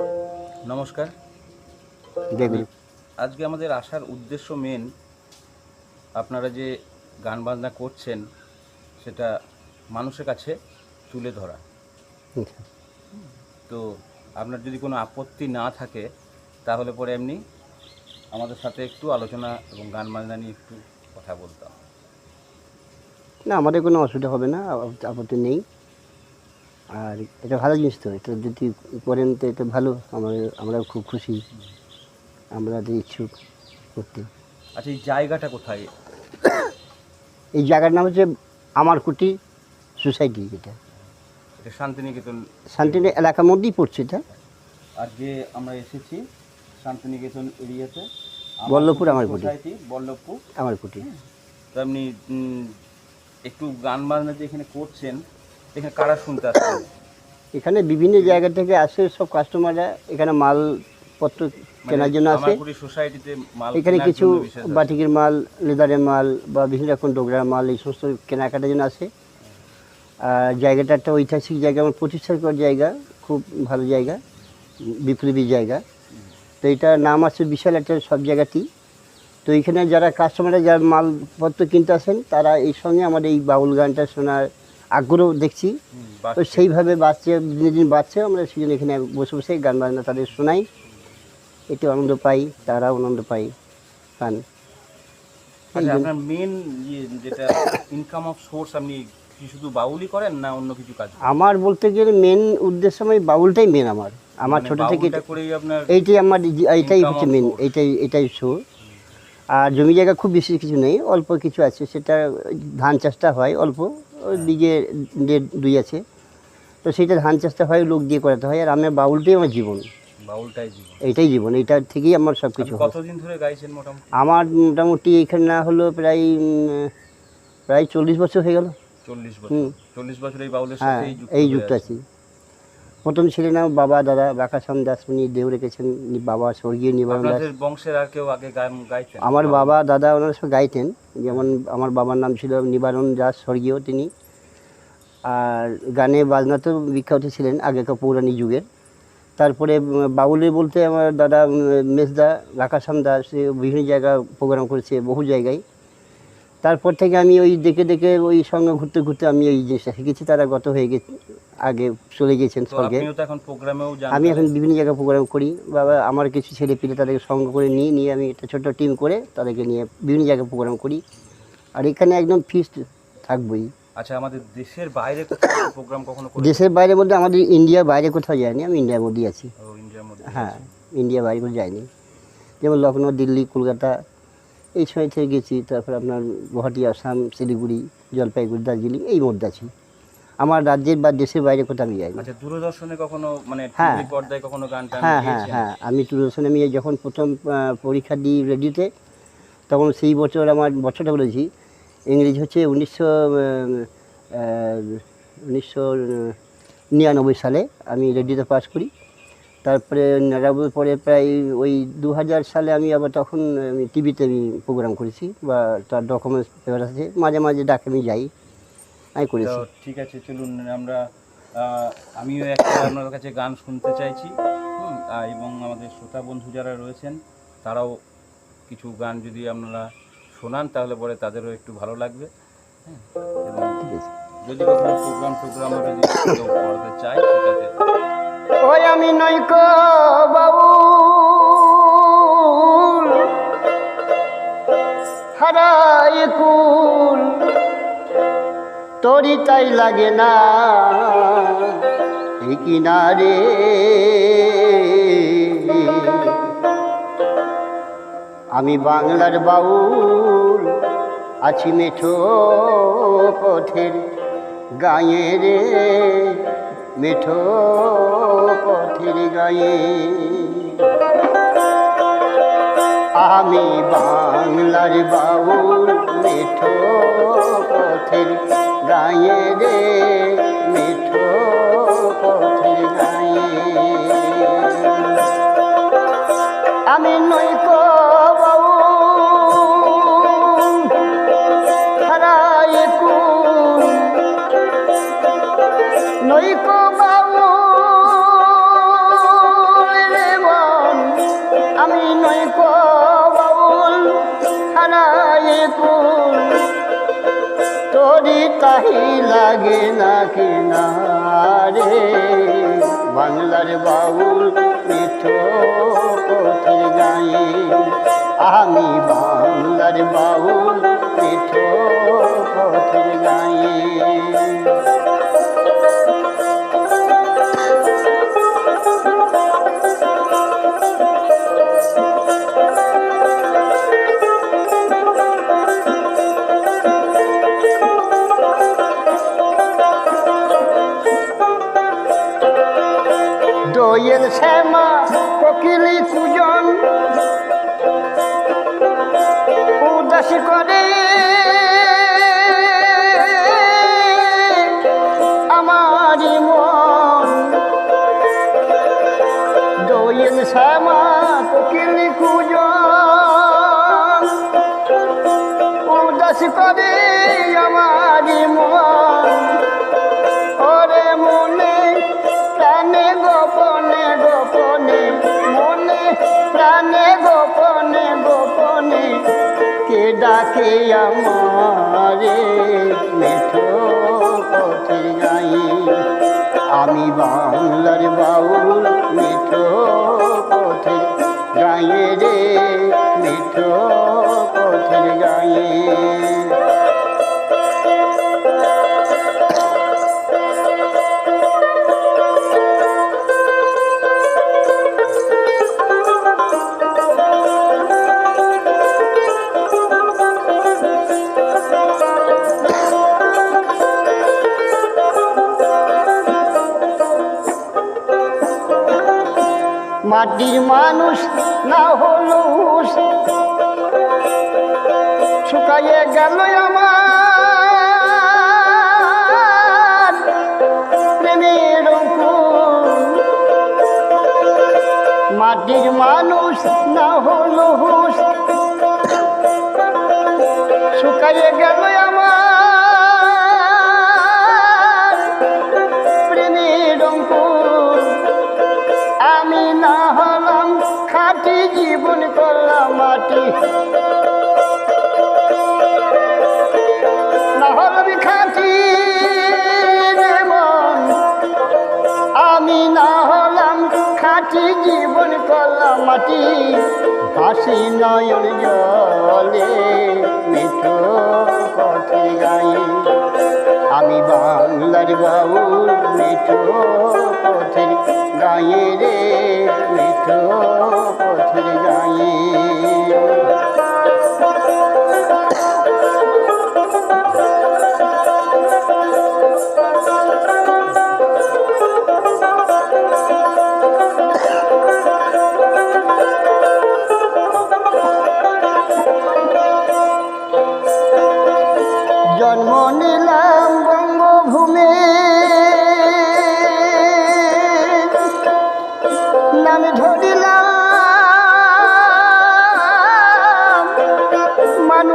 নমস্কার। আজকে আমাদের আসার উদ্দেশ্য মেন আপনারা যে গান বাজনা করছেন সেটা মানুষের কাছে তুলে ধরা। আচ্ছা। তো আপনার যদি কোনো আপত্তি না থাকে তাহলে পরে এমনি আমাদের সাথে একটু আলোচনা এবং গান বাজনা নিয়ে একটু কথা বলতাম। না আমাদের কোনো অসুবিধা হবে না আপত্তি নেই। আর এটা ভালো জিনিস তো এটা যদি করেন তো এটা ভালো আমরা আমরা খুব খুশি আমরা তো ইচ্ছুক করতে। আচ্ছা এই জায়গাটা কোথায়? এই জায়গার নাম হচ্ছে আমার কুটি সোসাইটি এটা। এটা শান্তিনিকেতন। শান্তিনি এলাকার মধ্যেই পড়ছে এটা। আর যে আমরা এসেছি শান্তিনিকেতন এরিয়াতে বল্লভপুর আমার কুটি। বল্লভপুর। আমার কুটি তো আপনি একটু গান বাজনা যে এখানে করছেন এখানে কারা শুনতে এখানে বিভিন্ন জায়গা থেকে আসে সব কাস্টমাররা এখানে মালপত্র কেনার জন্য আসে। এখানে কিছু বাটিকের মাল লেদারের মাল বা বিভিন্ন রকম ডোগরার মাল এই সমস্ত কেনাকাটার জন্য আসে। আর জায়গাটা একটা ঐতিহাসিক জায়গা আমার প্রতিষ্ঠাকর জায়গা খুব ভালো জায়গা বিপ্লবী জায়গা। তো এটার নাম আছে বিশাল একটা সব জায়গাতেই তো এখানে যারা কাস্টমাররা যারা মালপত্র কিনতে আসেন তারা এই সঙ্গে আমাদের এই বাউল গানটা শোনার আগ্রহ দেখছি। তো সেইভাবে বাচ্চা দিনে দিন বাচ্চা আমরা সেজন্য এখানে বসে বসে গান বাজনা তাদের শোনাই। একটু আনন্দ পাই তারাও আনন্দ পাই পান। আচ্ছা আপনার মেন যেটা ইনকাম অফ সোর্স আপনি কি শুধু বাউলি করেন না অন্য কিছু কাজ? আমার বলতে গেলে মেন উদ্দেশ্য আমি বাউলটাই মেন আমার। আমার মানে ছোট থেকে এইটাই আমার এইটাই হচ্ছে মেন এইটাই এটাই শো আর জমি জায়গা খুব বেশি কিছু নেই অল্প কিছু আছে সেটা ধান চাষটা হয় অল্প। ওই বিঘে দেড় দুই আছে। তো সেইটা ধান চাষটা হয় লোক দিয়ে করাতে হয়। আর আমার বাউলটাই আমার জীবন। বাউলটাই জীবন। এইটাই জীবন। এইটার থেকেই আমার সব কিছু কতদিন ধরে গাইছেন মোটামুটি? আমার মোটামুটি এখানে না হলো প্রায় প্রায় চল্লিশ বছর হয়ে গেল। চল্লিশ বছর। চল্লিশ বছর এই বাউলের হ্যাঁ সাথে এই যুক্ত আছি। প্রথম ছিলেন আমার বাবা দাদা বাকাশাম দাস উনি দেউ রেখেছেন বাবা স্বর্গীয় নিবারণ দাস। বংশের আর কেউ আগে গান গাইছেন আমার বাবা দাদা ওনারা সব গাইতেন যেমন আমার বাবার নাম ছিল নিবারণ দাস স্বর্গীয় তিনি। আর গানে বাজনাতেও বিখ্যাত ছিলেন আগেকার পৌরাণিক যুগের। তারপরে বাউলে বলতে আমার দাদা মেজদা রাকাশাম দাস বিভিন্ন জায়গা প্রোগ্রাম করেছে বহু জায়গায়। তারপর থেকে আমি ওই দেখে দেখে ওই সঙ্গে ঘুরতে ঘুরতে আমি এই জিনিসটা শিখেছি তারা গত হয়ে গেছে আগে চলে গিয়েছেন তো স্বর্গে। এখন প্রোগ্রামেও আমি এখন বিভিন্ন জায়গায় প্রোগ্রাম করি বাবা আমার কিছু ছেলে পিলে তাদেরকে সঙ্গ করে নিয়ে নিয়ে আমি একটা ছোট্ট টিম করে তাদেরকে নিয়ে বিভিন্ন জায়গায় প্রোগ্রাম করি। আর এখানে একদম ফিক্সড থাকবই। আচ্ছা আমাদের দেশের বাইরে প্রোগ্রাম কখনো দেশের বাইরের মধ্যে আমাদের ইন্ডিয়ার বাইরে কোথাও যায়নি আমি ইন্ডিয়ার মধ্যেই আছি। হ্যাঁ ইন্ডিয়ার বাইরে কোথাও যাইনি যেমন লখনৌ দিল্লি কলকাতা এই সময় থেকে গেছি তারপর আপনার গুয়াহাটি আসাম শিলিগুড়ি জলপাইগুড়ি দার্জিলিং এই মধ্যে আছি। আমার রাজ্যের বা দেশের বাইরে কোথাও আমি যাইনি আচ্ছা দূরদর্শনে কখনো মানে হ্যাঁ। পর্দায় কখনো গান হ্যাঁ হ্যাঁ হ্যাঁ আমি দূরদর্শনে আমি যখন প্রথম পরীক্ষা দিই রেডিওতে তখন সেই বছর আমার বছরটা বলেছি ইংরেজি হচ্ছে উনিশশো উনিশশো নিরানব্বই সালে আমি রেডিওতে পাস করি। তারপরে নিরানব্বই পরে প্রায় ওই দু হাজার সালে আমি আবার তখন আমি টিভিতে আমি প্রোগ্রাম করেছি বা তার ডকুমেন্টস পেপার আছে মাঝে মাঝে ডাকে আমি যাই আমি করেছি। তো ঠিক আছে চলুন আমরা আমিও একটা আপনার কাছে গান শুনতে চাইছি এবং আমাদের শ্রোতা বন্ধু যারা রয়েছেন তারাও কিছু গান যদি আপনারা শোনান তাহলে পরে তাদেরও একটু ভালো লাগবে হ্যাঁ এবং ঠিক আছে। যদি কখনো প্রোগ্রাম টোগ্রাম যদি কেউ করতে চায় সেটাতে ওই আমি নৈক বাবু হারাই কুল তোরি তাই লাগে না। কিনারে আমি বাংলার বাউল, আছি মেঠো পথের গায়ে রে মেঠো পথের গায়ে। আমি বাংলার বাউল মেঠো পথের গায়ে রে, মেঠো পথের গায়ে। আমি নৈক নৈক তাহি লাগে না কিনারে। বাংলার বাউল মিঠো পথের গাই আমি বাংলার বাউল মিঠো পথের গায়ে। দোয়েল শ্যামা কোকিলি কুজন উদাস ডাকে আমারে মেঠো পথে গাই আমি বাংলার বাউল মিঠো পথে গায়ে রে, মিঠো পথে গায়ে মাটির মানুষ না হলো হুঁশ। শুকাইয়ে গেল আমার প্রেমের। মাটির মানুষ না হলো শুকাইয়ে গেল মাটি ভাসি নয়ন জলে মিঠো পথে গাই। আমি বাংলার বাউ মিঠো পথের গায়ে রে মিঠো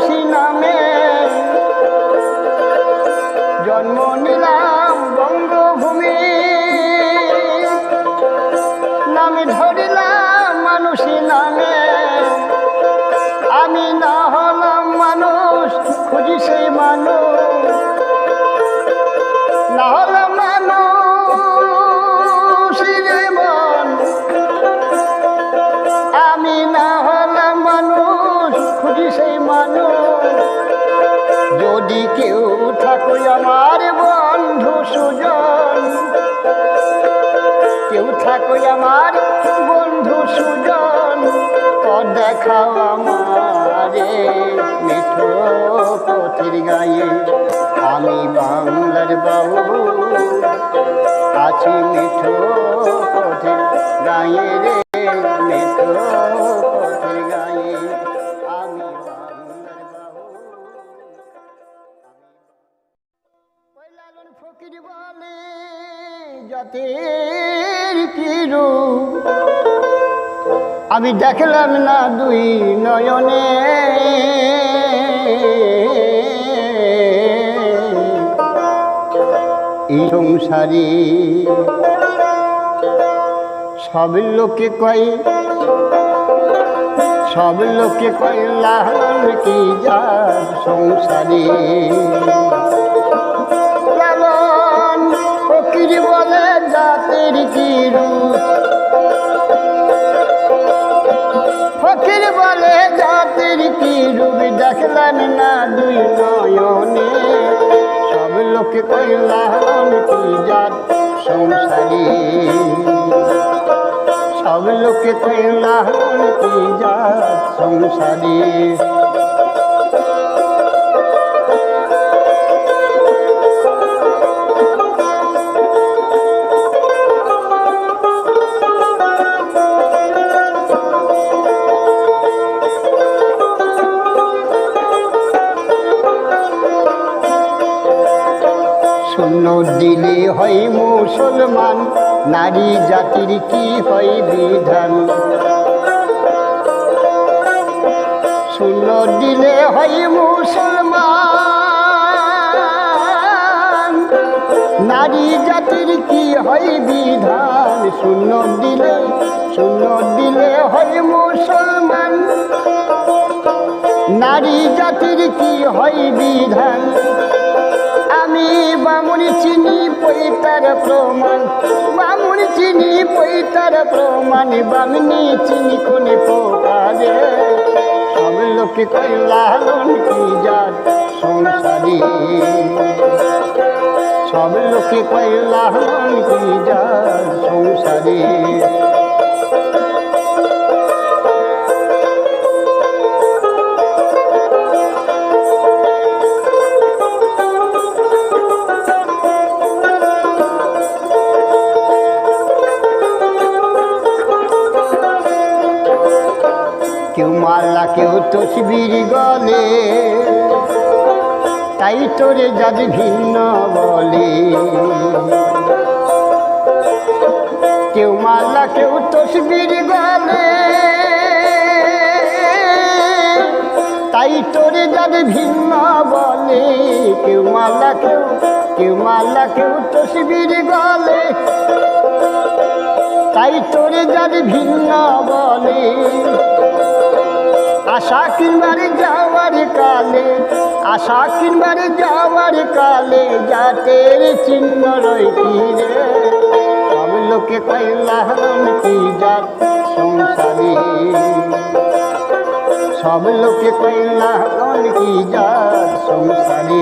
মানুষী নামে কেউ আমার বন্ধু সুজন তো দেখাও আমারে মিঠো পথের গায়ে। আমি বাংলার বাবু আছি মিঠো পথের গায়ে রে মিঠো ফকির বলে, জাতির কি রূপ আমি দেখলাম না দুই নয়নে। এই সংসারে সব লোকে কয়, সব লোকে কয় লালন কি যা সংসারে? দেখলেন না দুই নয়নে। সব লোকে কইলাম কি যার সংসারী? সব লোকে কইলাম কি যার সংসারী? শূন্য দিলে হয় মুসলমান, নারী জাতির কি হয় বিধান? শূন্য দিলে হয় মুসলমান, নারী জাতির কি হয় বিধান? শূন্য দিলে শূন্য দিলে হয় মুসলমান, নারী জাতির কি হয় বিধান? আমি বামুন চিনি পৈতার প্রমাণ। বামুন চিনি পৈতার প্রমাণ, বামুনি চিনি কোনে পোকারে সব লোকে কইলালন কি যার সংসারী? সব লোকে কইলালন কি যার সংসারী? তসবির গলে, তাই তোরে যাদের ভিন্ন বলে। কেউ মাল্লা কেউ তসবির গলে, তাই তোরে যাদের ভিন্ন বলে। কেউ মাল্লা কেউ কেউ মাল্লা কেউ তসবির গলে, তাই তোরে যাদের ভিন্ন বলে। আশা কিনবারে যাওয়ার কালে, আশা কিনবারে যাওয়ার কালে জাতের চিহ্ন রয়েছি রে। সব লোকে কইলাম কি জাত সংসারী? সব লোকে কইলাম কি জাত সংসারী?